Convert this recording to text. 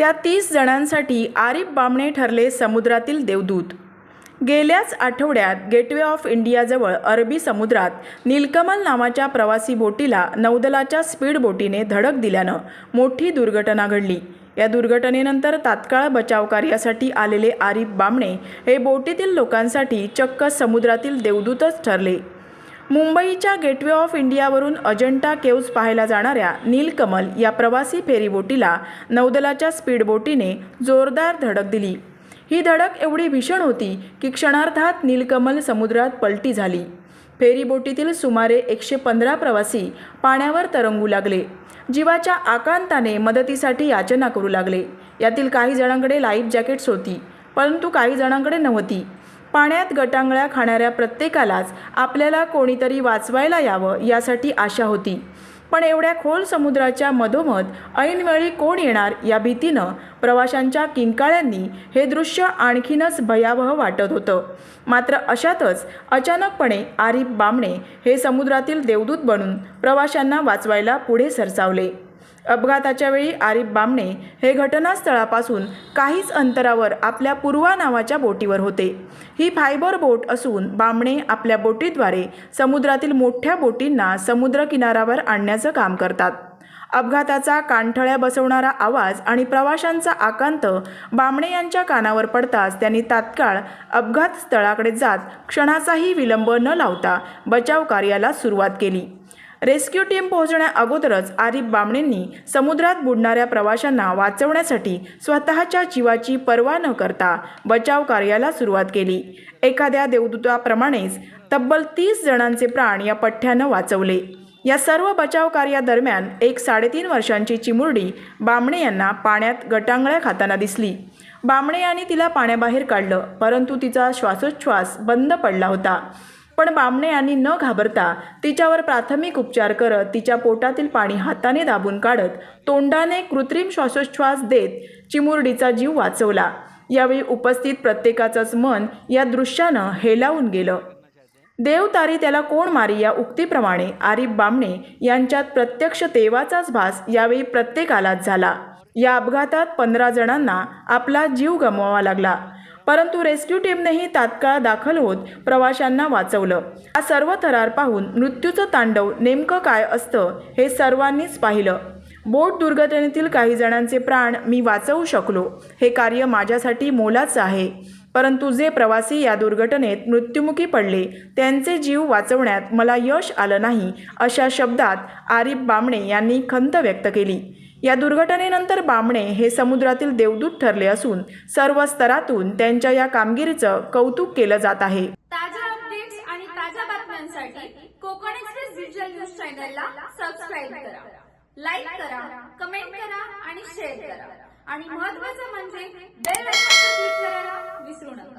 त्या तीस जणांसाठी आरिफ बामणे ठरले समुद्रातील देवदूत. गेल्याच आठवड्यात गेटवे ऑफ इंडियाजवळ अरबी समुद्रात नीलकमल नावाच्या प्रवासी बोटीला नौदलाच्या स्पीड बोटीने धडक दिल्यानं मोठी दुर्घटना घडली. या दुर्घटनेनंतर तात्काळ बचावकार्यासाठी आलेले आरिफ बामणे हे बोटीतील लोकांसाठी चक्क समुद्रातील देवदूतच ठरले. मुंबईच्या गेटवे ऑफ इंडियावरून अजंठा केव्ज पाहायला जाणाऱ्या नीलकमल या प्रवासी फेरीबोटीला नौदलाच्या स्पीडबोटीने जोरदार धडक दिली. ही धडक एवढी भीषण होती की क्षणार्धात नीलकमल समुद्रात पलटी झाली. फेरीबोटीतील सुमारे एकशे पंधरा प्रवासी पाण्यावर तरंगू लागले. जीवाच्या आकांताने मदतीसाठी याचना करू लागले. यातील काही जणांकडे लाईफ जॅकेट्स होती परंतु काही जणांकडे नव्हती. पाण्यात गटांगळ्या खाणाऱ्या प्रत्येकालाच आपल्याला कोणीतरी वाचवायला यावं यासाठी आशा होती. पण एवढ्या खोल समुद्राच्या मधोमध ऐनवेळी कोण येणार या भीतीनं प्रवाशांच्या किंकाळ्यांनी हे दृश्य आणखीनच भयावह वाटत होतं. मात्र अशातच अचानकपणे आरिफ बामणे हे समुद्रातील देवदूत बनून प्रवाशांना वाचवायला पुढे सरसावले. अपघाताच्या वेळी आरिफ बामणे हे घटनास्थळापासून काहीच अंतरावर आपल्या पूर्वा नावाच्या बोटीवर होते. ही फायबर बोट असून बामणे आपल्या बोटीद्वारे समुद्रातील मोठ्या बोटींना समुद्रकिनाऱ्यावर आणण्याचं काम करतात. अपघाताचा कानठळ्या बसवणारा आवाज आणि प्रवाशांचा आकांत बामणे यांच्या कानावर पडताच त्यांनी तात्काळ अपघात स्थळाकडे जात क्षणाचाही विलंब न लावता बचाव कार्याला सुरुवात केली. रेस्क्यू टीम पोहोचण्या अगोदरच आरिफ बामणेंनी समुद्रात बुडणाऱ्या प्रवाशांना वाचवण्यासाठी स्वतःच्या जीवाची पर्वा न करता बचाव कार्याला सुरुवात केली. एखाद्या देवदूताप्रमाणेच तब्बल तीस जणांचे प्राण या पठ्ठ्यानं वाचवले. या सर्व बचाव कार्यादरम्यान एक साडेतीन वर्षांची चिमुरडी बामणे यांना पाण्यात गटांगळ्या खाताना दिसली. बामणे यांनी तिला पाण्याबाहेर काढलं परंतु तिचा श्वासोच्छ्वास बंद पडला होता. पण बामणे यांनी न घाबरता तिच्यावर प्राथमिक उपचार करत तिच्या पोटातील पाणी हाताने दाबून काढत तोंडाने कृत्रिम श्वासोच्छ्वास देत चिमुरडीचा जीव वाचवला. यावेळी उपस्थित प्रत्येकाचंच मन या दृश्यानं हेलावून गेलं. देव तारी त्याला कोण मारी या उक्तीप्रमाणे आरिफ बामणे यांच्यात प्रत्यक्ष देवाचाच भास यावेळी प्रत्येकालाच झाला. या अपघातात पंधरा जणांना आपला जीव गमवावा लागला. परंतु रेस्क्यू टीमनेही तात्काळ दाखल होत प्रवाशांना वाचवलं. हा सर्व थरार पाहून मृत्यूचं तांडव नेमकं काय असतं हे सर्वांनीच पाहिलं. बोट दुर्घटनेतील काही जणांचे प्राण मी वाचवू शकलो. हे कार्य माझ्यासाठी मोलाचं आहे. परंतु जे प्रवासी या दुर्घटनेत मृत्युमुखी पडले त्यांचे जीव वाचवण्यात मला यश आलं नाही अशा शब्दात आरिफ बामणे यांनी खंत व्यक्त केली. या दुर्घटनेनंतर बामणे हे समुद्रातील देवदूत ठरले असून सर्व स्तरातून त्यांच्या या कामगिरीचं कौतुक केलं जात आहे. अपडेट्स आणि ताज्या बातम्यांसाठी कोकण एक्सप्रेस डिजिटल न्यूज चॅनलला सबस्क्राईब करा. लाईक करा कमेंट करा आणि शेअर करा. आणि म्हणजे बेल आयकॉनवर क्लिक करायला विसरू नका.